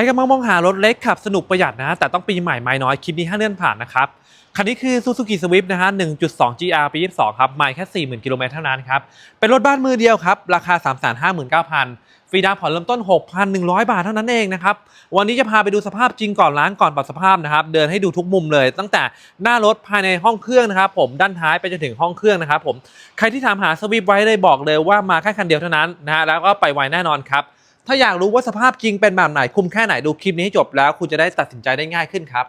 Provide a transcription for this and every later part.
รกำลังมองหารถเล็กขับสนุกประหยัดนะ แต่ต้องปีใหม่ไม่น้อย คลิปนี้ห้าเลื่อนผ่านนะครับ คันนี้คือ Suzuki Swift นะฮะ 1.2 GR ปี 22 ครับไม่แค่ 40,000 กิโลเมตรเท่านั้นครับ เป็นรถบ้านมือเดียวครับ ราคา 359,000 ฟรีดาวผ่อนเริ่มต้น 6,100 บาทเท่านั้นเองนะครับ วันนี้จะพาไปดูสภาพจริงก่อนล้างก่อนปรับสภาพนะครับ เดินให้ดูทุกมุมเลย ตั้งแต่หน้ารถภายในห้องเครื่องนะครับผม ด้านท้ายไปจนถึงห้องเครื่องนะครับผม ใครที่ถามหา Swift ไว้เลยบอกเลยว่ามาแค่คันเดียวเท่านั้นนะฮะ แล้วก็ไปไวแน่นอนครับ ถ้าอยากรู้ว่าสภาพจริงเป็นแบบไหนคุ้มแค่ไหนดูคลิปนี้ให้จบแล้ว คุณจะได้ตัดสินใจได้ง่ายขึ้นครับ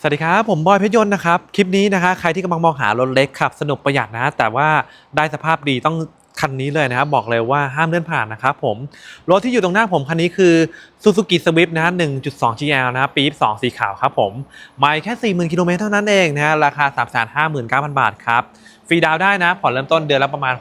สวัสดีครับ ผมบอยเพชรยนต์นะครับ คลิปนี้นะคะใครที่กำลังมองหารถเล็กขับ สนุกประหยัดนะ แต่ว่าได้สภาพดีต้องคันนี้เลยนะครับบอกเลยว่าห้ามเลื่อนผ่านนะครับผมรถที่อยู่ตรงหน้าผมคันนี้คือ Suzuki Swift นะฮะ1.2 GL นะครับปี2สีขาวครับผมไม่แค่ 40,000กิโลเมตรเท่านั้นเองนะฮะราคา 359,000 บาทครับ รีดาวได้นะ ผ่อนเริ่มต้นเดือนละประมาณ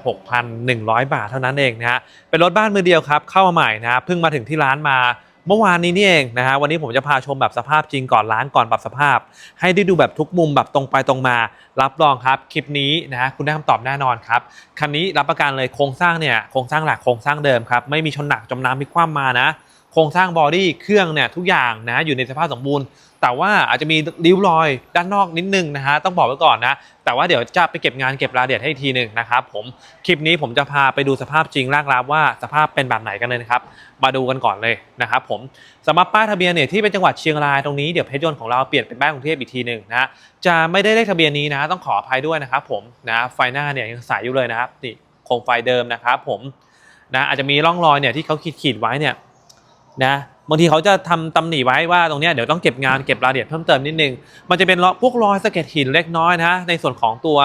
6,100 บาทเท่านั้นเองนะฮะเป็นรถบ้านมือเดียวครับ เข้ามาใหม่นะเพิ่งมาถึงที่ร้านมาเมื่อวานนี้นี่เองนะฮะวันนี้ผมจะพาชมแบบสภาพจริงก่อนล้างก่อนปรับสภาพ ให้ได้ดูแบบทุกมุมแบบตรงไปตรงมา รับรองครับ คลิปนี้นะฮะคุณได้คำตอบแน่นอนครับคันนี้รับประกันเลยโครงสร้างเนี่ยโครงสร้างหลักโครงสร้างเดิมครับไม่มีชนหนักจมน้ำมีคว่ำมานะ โครงสร้างบอดี้เครื่องเนี่ยทุกอย่างนะอยู่ในสภาพสมบูรณ์ แต่ว่าอาจจะมีริ้วรอยด้านนอกนิดนึงนะฮะต้องบอกไว้ก่อนนะ แต่ว่าเดี๋ยวจะไปเก็บงานเก็บรายละเอียดให้อีกทีหนึ่งนะครับผมคลิปนี้ผมจะพาไปดูสภาพจริงรากรับว่าสภาพเป็นแบบไหนกันเลยนะครับมาดูกันก่อนเลยนะครับผมสำหรับป้ายทะเบียนเนี่ยที่เป็นจังหวัดเชียงรายตรงนี้เดี๋ยวเพชรยนต์ของเราเปลี่ยนเป็นป้ายกรุงเทพอีกทีหนึ่งนะจะไม่ได้เลขทะเบียนนี้นะ ต้องขออภัยด้วยนะครับผมนะไฟหน้าเนี่ยยังใสอยู่เลยนะครับนี่โคมไฟเดิมนะครับผมนะอาจจะมีร่องรอยเนี่ยที่เขาขีดขีดไว้เนี่ย นะบางทีเขาจะทำตำหนิไว้ว่าตรงนี้เดี๋ยวต้องเก็บงานเก็บรายละเอียดเพิ่มเติมนิดนึง มันจะเป็นพวกรอยสะเก็ดหินเล็กน้อยนะในส่วนของตัว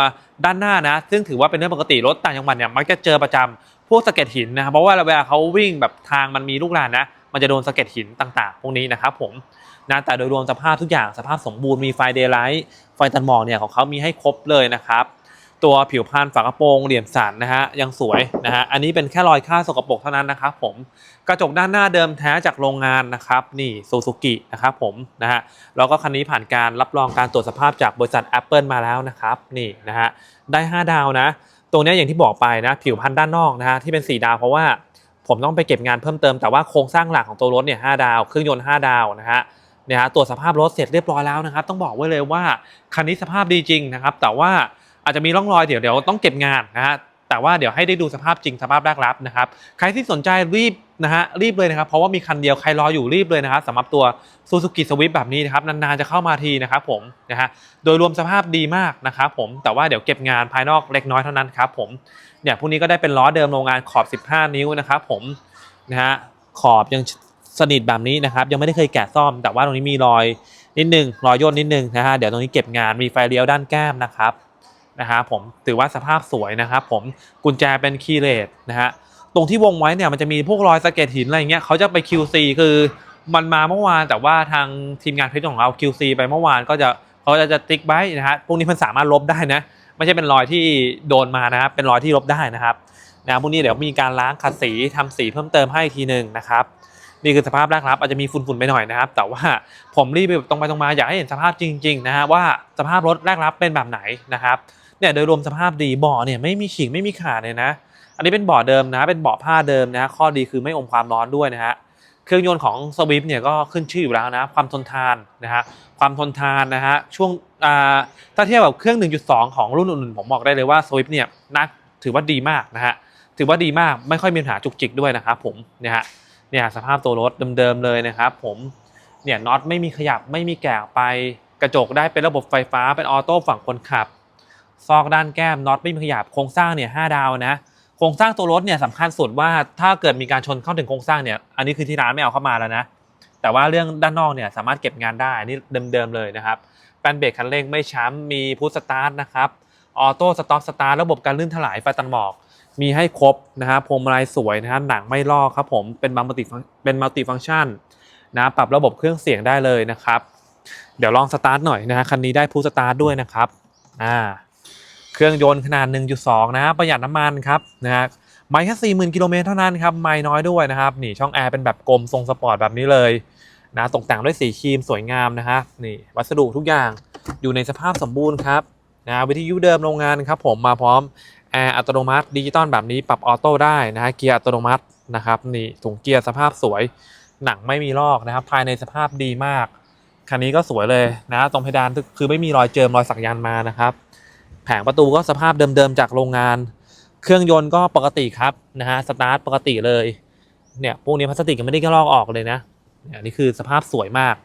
ด้านหน้านะ ซึ่งถือว่าเป็นเรื่องปกติรถต่างจังหวัดเนี่ยมักจะเจอประจำพวกสะเก็ดหินนะครับเพราะว่าเวลาเขาวิ่งแบบทางมันมีลูกลานนะ มันจะโดนสะเก็ดหินต่างๆ พวกนี้นะครับผมนะแต่โดยรวมสภาพทุกอย่างสภาพสมบูรณ์มีไฟเดย์ไลท์ไฟตันหมอกเนี่ยของเขามีให้ครบเลยนะครับ ตัวผิวพรรณฝากระโปรงเหลี่ยมสันนะฮะยังสวยนะฮะอันนี้เป็นแค่รอยค่าสกปรกเท่านั้นนะครับผมกระจกด้านหน้าเดิมแท้จากโรงงานนะครับนี่ซูซูกินะครับผมนะฮะแล้วก็คันนี้ผ่านการรับรองการตรวจสภาพจากบริษัท Apple มาแล้วนะครับนี่นะฮะได้ 5 ดาวนะ ตรงนี้อย่างที่บอกไปนะผิวพรรณด้านนอกนะฮะที่เป็น 4 ดาวเพราะว่าผมต้องไปเก็บงานเพิ่มเติมแต่ว่าโครงสร้างหลักของตัวรถเนี่ยหดาวเครื่องยนต์5ดาวนะฮะเนี่ยฮะตรวจสภาพรถเสร็จเรียบร้อยแล้วนะครับ ต้องบอกไว้เลยว่าคันนี้สภาพดีจริงนะครับ แต่ว่า อาจจะมีร่องรอยเดี๋ยวเดี๋ยวต้องเก็บงานนะฮะแต่ว่าเดี๋ยวให้ได้ดูสภาพจริงสภาพแรกรับนะครับใครที่สนใจรีบนะฮะรีบเลยนะครับ เพราะว่ามีคันเดียวใครรออยู่รีบเลยนะครับสำหรับตัว Suzuki Swift แบบนี้นะครับนานๆจะเข้ามาทีนะครับผมนะฮะโดยรวมสภาพดีมากนะครับผมแต่ว่าเดี๋ยวเก็บงานภายนอกเล็กน้อยเท่านั้นครับผมเนี่ยพวกนี้ก็ได้เป็นล้อเดิมโรงงานขอบ 15 นิ้วนะครับผมนะฮะขอบยังสนิทแบบนี้นะครับยังไม่ได้เคยแกะซ่อม แต่ว่าตรงนี้มีรอยนิดนึงรอยย่นนิดนึงนะฮะเดี๋ยวตรงนี้เก็บงานมีไฟเลี้ยวด้านแก้มนะครับ นะครับผมถือว่าสภาพสวยนะครับผมกุญแจเป็นคีย์เลสนะฮะตรงที่วงไว้เนี่ยมันจะมีพวกรอยสะเก็ดหินอะไรเงี้ยเขาจะไป QC คือมันมาเมื่อวานแต่ว่าทางทีมงานเพชรของเรา QC ไปเมื่อวานก็จะเขาจะจะติ๊กไว้นะฮะพวกนี้มันสามารถลบได้นะ ไม่ใช่เป็นรอยที่โดนมานะครับเป็นรอยที่ลบได้นะครับนะพวกนี้เดี๋ยวมีการล้างขัดสีทำสีเพิ่มเติมให้อีกทีหนึ่งนะครับนี่คือสภาพแรกรับอาจจะมีฝุ่นๆไปหน่อยนะครับ แต่ว่าผมรีบไปตรงไปตรงมาอยากให้เห็นสภาพจริง ๆ นะฮะว่าสภาพรถแรกรับเป็นแบบไหนนะครับ เนี่ยโดยรวมสภาพดีเบาะเนี่ยไม่มีฉีกไม่มีขาดเลยนะ อันนี้เป็นเบาะเดิมนะ เป็นเบาะผ้าเดิมนะ ข้อดีคือไม่อมความร้อนด้วยนะฮะเครื่องยนต์ของสวิฟเนี่ยก็ขึ้นชื่ออยู่แล้วนะ ความทนทานนะฮะความทนทานนะฮะช่วงถ้าเทียบกับเครื่อง 1.2 ของรุ่นอื่นๆผมบอกได้เลยว่าสวิฟเนี่ยนักถือว่าดีมากนะฮะถือว่าดีมากไม่ค่อยมีปัญหาจุกจิกด้วยนะครับผมเนี่ยฮะเนี่ยสภาพตัวรถเดิมๆเลยนะครับผมเนี่ยน็อตไม่มีขยับไม่มีแกะไปกระจกได้เป็นระบบไฟฟ้าเป็นออโต้ฝั่งคนขับ ซอกด้านแก้มน็อตไม่มีขยับโครงสร้างเนี่ยห้าดาวนะโครงสร้างตัวรถเนี่ยสำคัญสุดว่าถ้าเกิดมีการชนเข้าถึงโครงสร้างเนี่ยอันนี้คือที่ร้านไม่เอาเข้ามาแล้วนะแต่ว่าเรื่องด้านนอกเนี่ยสามารถเก็บงานได้อันนี้เดิมๆเลยนะครับแป้นเบรกคันเร่งไม่ช้ำมีพุทสตาร์ทนะครับออโต้สต็อปสตาร์ทระบบการลื่นถลายไฟตันหมอก มีให้ครบนะครับพวงมาลัยสวยนะฮะหนังไม่ลอกครับผมเป็นมัลติเป็นมัลติฟังก์ชันนะปรับระบบเครื่องเสียงได้เลยนะครับ เดี๋ยวลองสตาร์ทหน่อยนะฮะคันนี้ได้พุทสตาร์ทด้วยนะครับอ่า เครื่องยนต์ขนาด 1.2 นะประหยัดน้ำมันครับนะฮะไม่แค่ 40,000 กิโลเมตรเท่านั้นครับ ไม่น้อยด้วยนะครับ นี่ช่องแอร์เป็นแบบกลมทรงสปอร์ตแบบนี้เลยนะตกแต่งด้วยสีครีมสวยงามนะฮะนี่วัสดุทุกอย่างอยู่ในสภาพสมบูรณ์ครับนะวิทยุเดิมโรงงานครับผมมาพร้อมแอร์อัตโนมัติดิจิตอลแบบนี้ปรับออโต้ได้นะฮะเกียร์อัตโนมัตินะครับนี่ถุงเกียร์สภาพสวยหนังไม่มีลอกนะครับ ภายในสภาพดีมากคันนี้ก็สวยเลยนะตรงเพดานคือไม่มีรอยเจิมรอยสักยันมานะครับ แผงประตูก็สภาพเดิมๆจากโรงงาน เครื่องยนต์ก็ปกติครับนะฮะสตาร์ทปกติเลยเนี่ยพวกนี้พลาสติกยังไม่ได้ลอกออกเลยนะเนี่ยนี่คือสภาพสวยมาก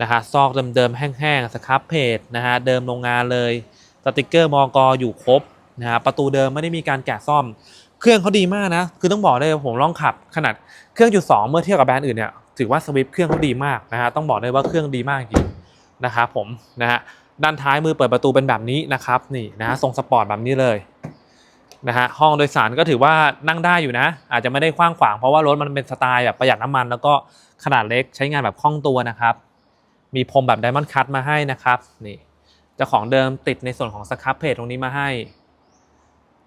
นะฮะซอกเดิมๆแห้งๆสครับเพจนะฮะเดิมโรงงานเลยสติกเกอร์มอกอยู่ครบนะฮะประตูเดิมไม่ได้มีการแกะซ่อม เครื่องเขาดีมากนะ คือต้องบอกเลยผมลองขับ ขนาดเครื่องจุดสองเมื่อเทียบกับแบรนด์อื่นเนี่ยถือว่าสวิฟเครื่องเขาดีมากนะฮะต้องบอกเลยว่าเครื่องดีมากจริงนะครับผมนะฮะ ด้านท้ายมือเปิดประตูเป็นแบบนี้นะครับนี่นะฮะทรงสปอร์ตแบบนี้เลยนะฮะห้องโดยสารก็ถือว่านั่งได้อยู่นะ อาจจะไม่ได้กว้างขวางเพราะว่ารถมันเป็นสไตล์แบบประหยัดน้ำมัน แล้วก็ขนาดเล็กใช้งานแบบคล่องตัวนะครับ มีพรมแบบไดมอนด์คัตมาให้นะครับนี่เจ้าของเดิมติดในส่วนของสครับเพจตรงนี้มาให้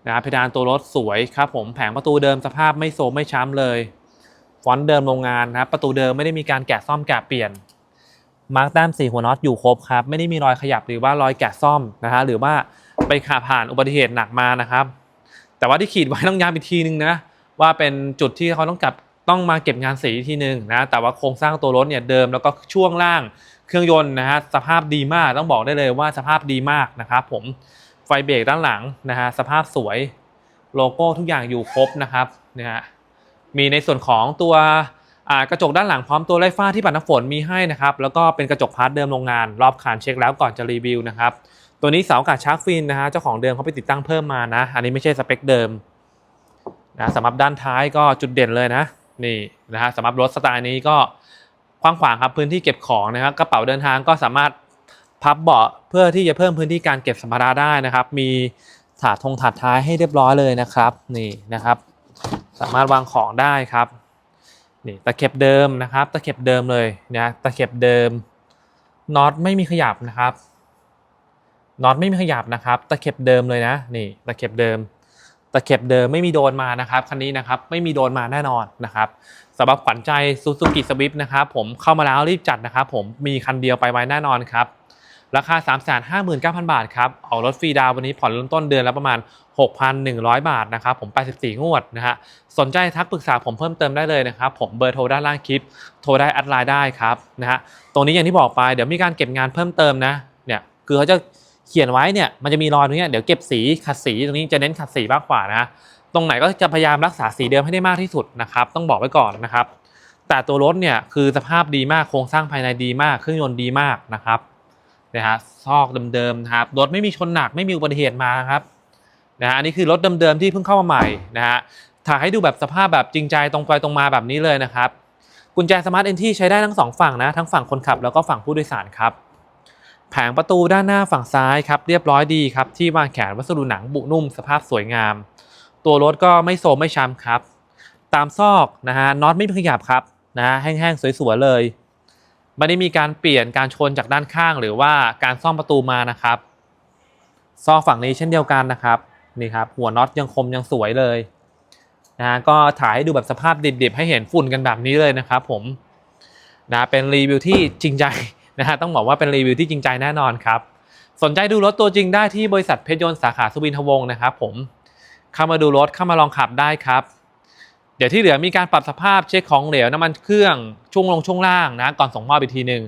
นะครับเพดานตัวรถสวยครับผมแผงประตูเดิมสภาพไม่โซมไม่ช้ำเลยฟอนต์เดิมโรงงานนะครับประตูเดิมไม่ได้มีการแกะซ่อมแกะเปลี่ยน มาร์กแต้มสีหัวน็อตอยู่ครบครับ ไม่ได้มีรอยขยับหรือว่ารอยแกะซ่อมนะฮะหรือว่าไปขาผ่านอุบัติเหตุหนักมานะครับ แต่ว่าที่ขีดไว้ต้องย้ำอีกทีนึงนะว่าเป็นจุดที่เขาต้องกลับต้องมาเก็บงานสีทีนึงนะแต่ว่าโครงสร้างตัวรถเนี่ยเดิมแล้วก็ช่วงล่างเครื่องยนต์นะฮะสภาพดีมากต้องบอกได้เลยว่าสภาพดีมากนะครับผมไฟเบรกด้านหลังนะฮะสภาพสวยโลโก้ทุกอย่างอยู่ครบนะครับนะฮะมีในส่วนของตัว กระจกด้านหลังพร้อมตัวไล่ฟ้าที่ปัดน้ำฝนมีให้นะครับแล้วก็เป็นกระจกพาร์ทเดิมโรงงานรอบคานเช็คแล้วก่อนจะรีวิวนะครับตัวนี้เสาอากาศชาร์กฟินนะฮะเจ้าของเดิมเขาไปติดตั้งเพิ่มมานะ อันนี้ไม่ใช่สเปคเดิมนะสำหรับด้านท้ายก็จุดเด่นเลยนะนี่นะฮะสำหรับรถสไตล์นี้ก็กว้างขวางครับพื้นที่เก็บของนะครับกระเป๋าเดินทางก็สามารถพับเบาะเพื่อที่จะเพิ่มพื้นที่การเก็บสัมภาระได้นะครับ มีถาดทงถาดท้ายให้เรียบร้อยเลยนะครับนี่นะครับ สามารถวางของได้ครับ นี่ตะเข็บเดิมนะครับตะเข็บเดิมเลยนะตะเข็บเดิมน็อตไม่มีขยับนะครับน็อตไม่มีขยับนะครับ ตะเข็บเดิมเลยนะนี่ตะเข็บเดิม ตะเข็บเดิมไม่มีโดนมานะครับคันนี้นะครับไม่มีโดนมาแน่นอนนะครับสำหรับขวัญใจซูซูกิสวิฟนะครับผมเข้ามาแล้วรีบจัดนะครับผมมีคันเดียวไปไว้แน่นอนครับ ราคา 359,000 บาทครับออกรถฟรีดาววันนี้ผ่อนเริ่มต้นเดือนละประมาณ 6,100 บาทนะครับผม84งวดนะฮะสนใจทักปรึกษาผมเพิ่มเติมได้เลยนะครับ ผมเบอร์โทรด้านล่างคลิป โทรได้แอดไลน์ได้ครับนะฮะตรงนี้อย่างที่บอกไปเดี๋ยวมีการเก็บงานเพิ่มเติมนะเนี่ยคือเขาจะเขียนไว้เนี่ยมันจะมีรอยตรงนี้เดี๋ยวเก็บสีขัดสีตรงนี้จะเน้นขัดสีมากกว่านะตรงไหนก็จะพยายามรักษาสีเดิมให้ได้มากที่สุดนะครับต้องบอกไว้ก่อนนะครับ แต่ตัวรถเนี่ยคือสภาพดีมากโครงสร้างภายในดีมากเครื่องยนต์ดีมากนะครับ นะฮะซอกเดิมๆนะครับรถไม่มีชนหนักไม่มีอุบัติเหตุมาครับนะฮะอันนี้คือรถเดิมๆที่เพิ่งเข้ามาใหม่นะฮะถ่ายให้ดูแบบสภาพแบบจริงใจตรงไปตรงมาแบบนี้เลยนะครับกุญแจสมาร์ทเอนที่ใช้ได้ทั้งสองฝั่งนะทั้งฝั่งคนขับแล้วก็ฝั่งผู้โดยสารครับแผงประตูด้านหน้าฝั่งซ้ายครับเรียบร้อยดีครับที่วางแขนวัสดุหนังบุนุ่มสภาพสวยงาม ตัวรถก็ไม่โซมไม่ช้ำครับ ตามซอกนะฮะน็อตไม่ขยับครับนะฮะแห้งๆสวยๆเลย ไม่ได้มีการเปลี่ยนการชนจากด้านข้าง หรือว่าการซ่อมประตูมานะครับ ซอกฝั่งนี้เช่นเดียวกันนะครับนี่ครับหัวน็อตยังคมยังสวยเลยนะฮะก็ถ่ายให้ดูแบบสภาพดิบๆ ให้เห็นฝุ่นกันแบบนี้เลยนะครับ ผมนะเป็นรีวิวที่จริงใจนะฮะต้องบอกว่าเป็นรีวิวที่จริงใจแน่นอนครับ สนใจดูรถตัวจริงได้ที่บริษัทเพชรยนต์สาขาสุวินทวงศ์นะครับ ผมเข้ามาดูรถเข้ามาลองขับได้ครับ เดี๋ยวที่เหลือมีการปรับสภาพเช็คของเหลวน้ำมันเครื่องช่วงลงช่วงล่างนะก่อนส่งมอบอีกทีหนึ่ง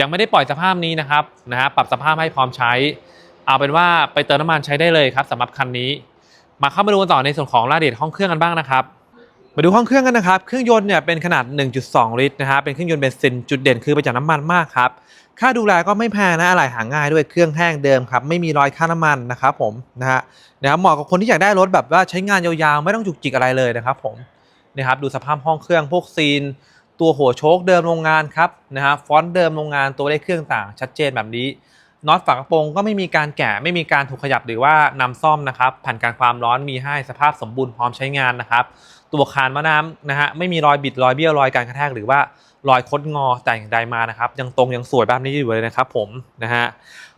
ยังไม่ได้ปล่อยสภาพนี้นะครับนะฮะปรับสภาพให้พร้อมใช้ เอาเป็นว่าไปเติมน้ำมันใช้ได้เลยครับสำหรับคันนี้ มาเข้ามาดูกันต่อในส่วนของรายละเอียดห้องเครื่องกันบ้างนะครับมาดูห้องเครื่องกันนะครับ เครื่องยนต์เนี่ยเป็นขนาด 1.2 ลิตรนะฮะ เป็นเครื่องยนต์เบนซิน จุดเด่นคือประหยัดน้ำมันมากครับ ค่าดูแลก็ไม่แพงนะ อะไหล่หาง่ายด้วย เครื่องแห้งเดิมครับ ไม่มีรอยค่าน้ำมันนะครับผม นะฮะนะครับเหมาะกับคนที่อยากได้รถแบบว่าใช้งานยาวๆ ไม่ต้องจุกจิกอะไรเลยนะครับผม นะครับดูสภาพห้องเครื่องพวกซีน ตัวหัวโชคเดิมโรงงานครับนะฮะฟอนต์เดิมโรงงานตัวเลขเครื่องต่างชัดเจนแบบนี้น็อตฝากระโปรงก็ไม่มีการแกะไม่มีการถูกขยับหรือว่านำซ่อมนะครับผ่านการความร้อนมีให้สภาพสมบูรณ์พร้อมใช้งานนะครับ ตัวคานมะน้ำนะฮะไม่มีรอยบิดรอยเบี้ยวรอยการกระแทกหรือว่ารอยคดงอแต่อย่างใดมานะครับ ยังตรงยังสวยแบบนี้อยู่เลยนะครับผมนะฮะ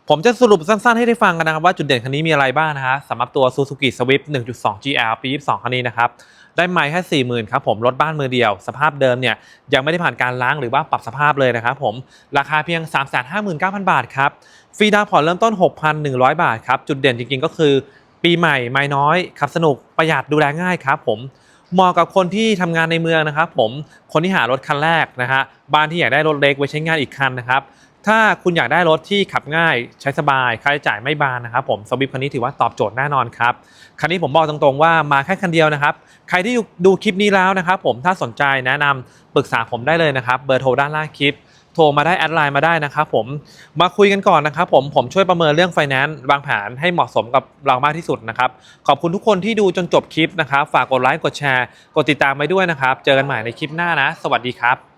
ผมจะสรุปสั้นๆให้ได้ฟังกันนะครับว่าจุดเด่นคันนี้มีอะไรบ้างนะฮะสำหรับตัว Suzuki Swift 1.2 GL ปี 22 คันนี้นะครับ ได้ไมค์แค่ 40,000ครับผมรถบ้านมือเดียว สภาพเดิมเนี่ยยังไม่ได้ผ่านการล้างหรือว่าปรับสภาพเลยนะครับผมราคาเพียง 359,000 บาทครับฟรีดาวน์ผ่อนเริ่มต้น 6,100 บาทครับจุดเด่นจริงๆ ก็คือ ปีใหม่ไม่น้อยขับสนุกประหยัดดูแลง่ายครับผมเหมาะกับคนที่ทำงานในเมืองนะครับผมคนที่หารถคันแรกนะฮะบ้านที่อยากได้รถเล็กไว้ใช้งานอีกคันนะครับ ถ้าคุณอยากได้รถที่ขับง่ายใช้สบายค่าใช้จ่ายไม่บานนะครับผมสวิฟคันนี้ถือว่าตอบโจทย์แน่นอนครับคันนี้ผมบอกตรงๆว่ามาแค่คันเดียวนะครับใครที่ดูคลิปนี้แล้วนะครับผมถ้าสนใจแนะนำปรึกษาผมได้เลยนะครับเบอร์โทรด้านล่างคลิปโทรมาได้แอดไลน์มาได้นะครับผมมาคุยกันก่อนนะครับผมผมช่วยประเมินเรื่องไฟแนนซ์วางแผนให้เหมาะสมกับเรามากที่สุดนะครับ ขอบคุณทุกคนที่ดูจนจบคลิปนะครับ ฝากกดไลค์กดแชร์ กดติดตามไว้ด้วยนะครับ เจอกันใหม่ในคลิปหน้านะ สวัสดีครับ